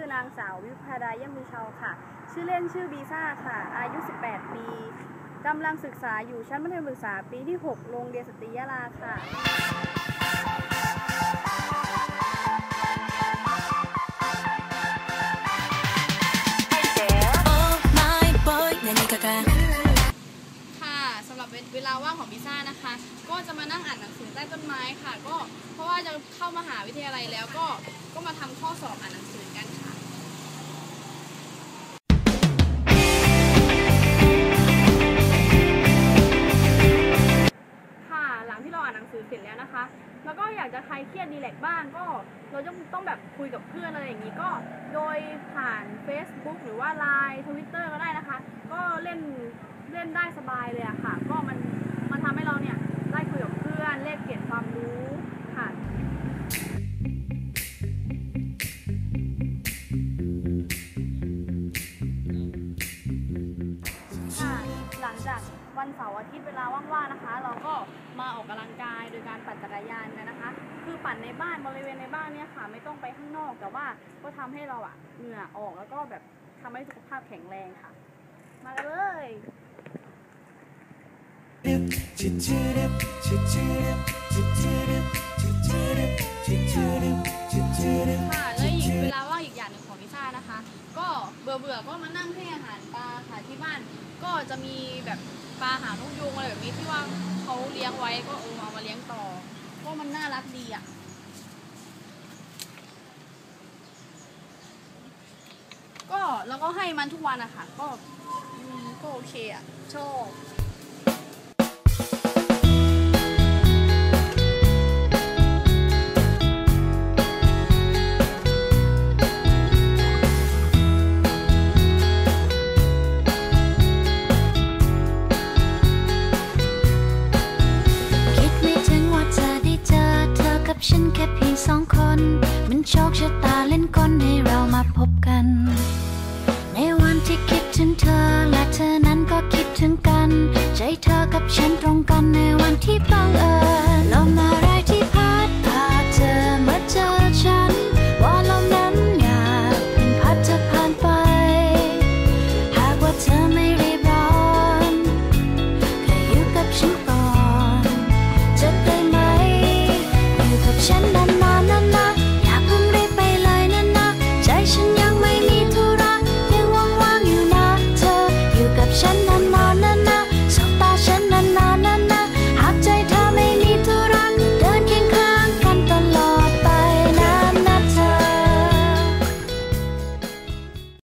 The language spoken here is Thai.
ชื่อนางสาววิภาดายมีชาวค่ะ ชื่อเล่นชื่อบีซ่าค่ะ อายุ 18 ปีกำลังศึกษาอยู่ชั้นมัธยมศึกษาปีที่ 6 โรงเรียนสตรียาลาค่ะ ค่ะสำหรับเวลาว่างของบิซ่านะคะ ก็จะมานั่งอ่านหนังสือใต้ต้นไม้ค่ะ ก็เพราะว่าจะเข้ามหาวิทยาลัยแล้วก็ก็มาทำข้อสอบอ่านหนังสือกันค่ะานหนังสือเสร็จแล้วนะคะ แล้วก็อยากจะคลายเครียดดีแลกบ้างก็เราจะต้องแบบคุยกับเพื่อนอะไรอย่างนี้ก็โดยผ่าน Facebook หรือว่า Line Twitter ก็ได้นะคะ ก็เล่นเล่นได้สบายเลยอะค่ะ ก็มันมันทำให้เราเนี่ยได้คุยกับเพื่อนแลกเปลี่ยนความรู้ค่ะค่ะหลังจาก วันเสาร์อาทิตย์เวลาว่างๆนะคะ เราก็มาออกกำลังกายโดยการปั่นจักรยานกันนะคะ คือปั่นในบ้านบริเวณในบ้านเนี่ยค่ะ ไม่ต้องไปข้างนอกแต่ว่าก็ทำให้เราอะเหงื่อออกแล้วก็แบบทำให้สุขภาพแข็งแรงค่ะ มากันเลยค่ บื่อเบื่อก็มานั่งให้อาหารปลาค่ะที่บ้าน ก็จะมีแบบปลาหางนกยูงอะไรแบบนี้ที่ว่าเขาเลี้ยงไว้ก็เออเอามาเลี้ยงต่อ ก็มันน่ารักดีอะก็แล้วก็ให้มันทุกวันอะค่ะ ก็ก็โอเคอะชอบ แค่เพียงสองคน มันโชคชะตาเล่นกลให้เรามาพบกัน ในวันที่คิดถึงเธอ